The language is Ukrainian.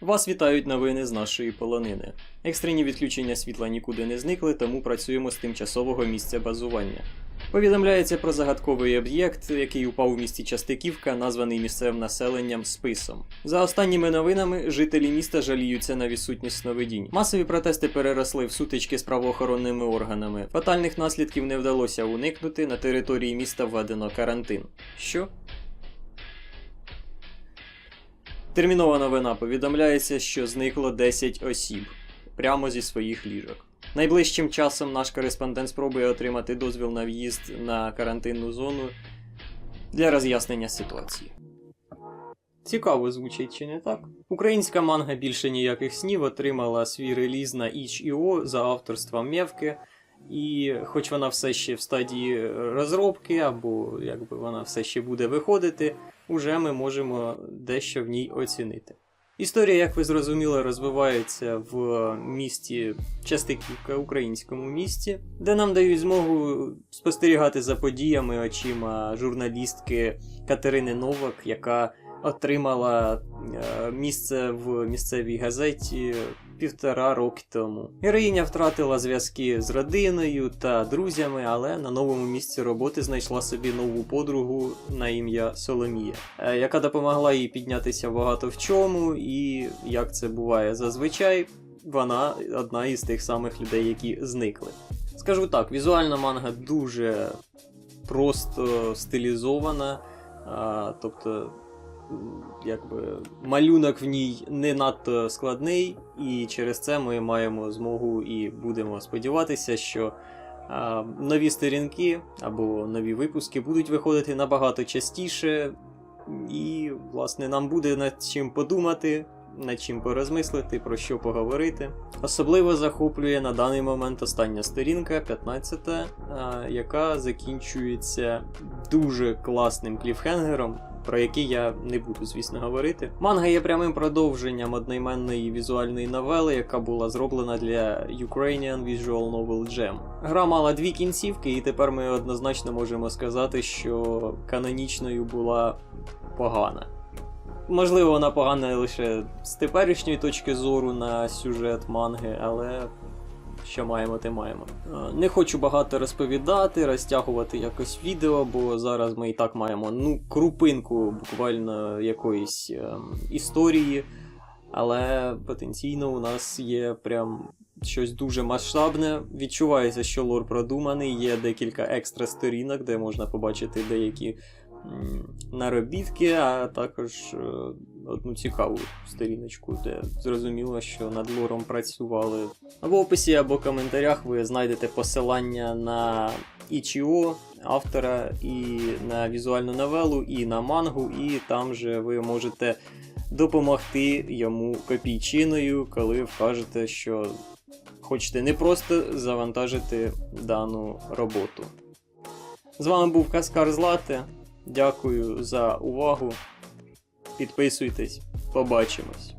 Вас вітають новини з нашої полонини. Екстрені відключення світла нікуди не зникли, тому працюємо з тимчасового місця базування. Повідомляється про загадковий об'єкт, який упав у місті Частиківка, названий місцевим населенням списом. За останніми новинами, жителі міста жаліються на відсутність сновидінь. Масові протести переросли в сутички з правоохоронними органами. Фатальних наслідків не вдалося уникнути. На території міста введено карантин. Що? Термінова новина повідомляється, що зникло 10 осіб прямо зі своїх ліжок. Найближчим часом наш кореспондент спробує отримати дозвіл на в'їзд на карантинну зону для роз'яснення ситуації. Цікаво звучить чи не так? Українська манга більше ніяких снів отримала свій реліз на itch.io за авторством Мєвки. І хоч вона все ще в стадії розробки, або якби вона все ще буде виходити, уже ми можемо дещо в ній оцінити. Історія, як ви зрозуміли, розвивається в місті Частиківка, українському місті, де нам дають змогу спостерігати за подіями очима журналістки Катерини Новак, яка отримала е, місце в місцевій газеті півтора роки тому. Героїня втратила зв'язки з родиною та друзями, але на новому місці роботи знайшла собі нову подругу на ім'я Соломія, е, яка допомогла їй піднятися багато в чому, і як це буває зазвичай, вона одна із тих самих людей, які зникли. Скажу так, візуальна манга дуже просто стилізована, тобто якби малюнок в ній не надто складний, і через це ми маємо змогу і будемо сподіватися, що а, нові сторінки або нові випуски будуть виходити набагато частіше, і, власне, нам буде над чим подумати. Над чим порозмислити, про що поговорити. Особливо захоплює на даний момент остання сторінка, 15, а, яка закінчується дуже класним кліфхенгером, про який я не буду, звісно, говорити. Манга є прямим продовженням одноіменної візуальної новели, яка була зроблена для Ukrainian Visual Novel Jam. Гра мала дві кінцівки, і тепер ми однозначно можемо сказати, що канонічною була погана. Можливо, вона погана лише з теперішньої точки зору на сюжет манги, але що маємо, те маємо. Е, Не хочу багато розповідати, розтягувати якось відео, бо зараз ми і так маємо ну, крупинку буквально якоїсь ем, історії, але потенційно у нас є прям щось дуже масштабне. Відчувається, що лор продуманий, є декілька екстра сторінок, де можна побачити деякі наробітки, а також е, одну цікаву сторіночку, де зрозуміло, що над лором працювали. В описі або коментарях ви знайдете посилання на Ichio, автора, і на візуальну новелу, і на мангу, і там же ви можете допомогти йому копійчиною, коли вкажете, що хочете не просто завантажити дану роботу. З вами був Каскар Злате. Дякую за увагу. Підписуйтесь, побачимось.